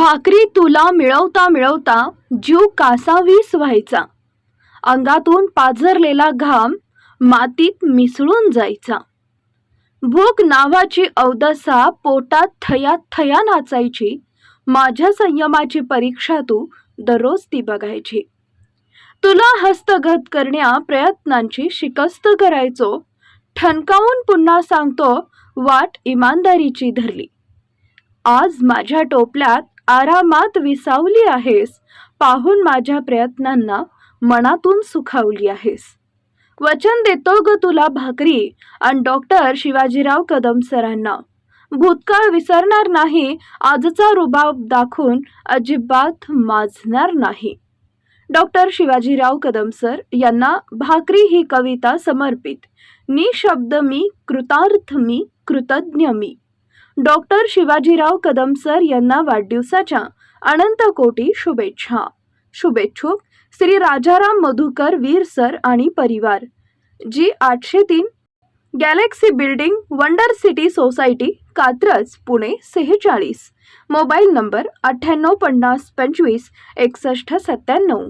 भाकरी तुला मिळवता मिळवता जीव कासावीस व्हायचा. अंगातून पाझरलेला घाम मातीत मिसळून जायचा. भूक नावाची अवदसा पोटात थया थया नाचायची. माझ्या संयमाची परीक्षा तू दररोज ती बघायची. तुला हस्तगत करण्या प्रयत्नांची शिकस्त करायचो. ठणकावून पुन्हा सांगतो वाट इमानदारीची धरली. आज माझ्या टोपल्यात आरामात विसावली आहेस. पाहून माझ्या प्रयत्नांना मनातून सुखावली आहेस. वचन देतो ग तुला भाकरी. आणि डॉक्टर शिवाजीराव कदम सरांना. भूतकाळ विसरणार नाही. आजचा रुबाब दाखवून अजिबात माजणार नाही. डॉक्टर शिवाजीराव कदम सर यांना भाकरी ही कविता समर्पित. निशब्द मी कृतार्थ मी कृतज्ञ मी. डॉक्टर शिवाजीराव कदम सर यांना वाढदिवसाच्या अनंत कोटी शुभेच्छा. शुभेच्छुक श्री राजाराम मधुकर वीर सर आणि परिवार जी आठशे तीन galaxy building wonder city society Katraj Pune सेहेचाळीस. मोबाईल नंबर अठ्ठ्याण्णव पन्नास पंचवीस एकसष्ट सत्त्याण्णव.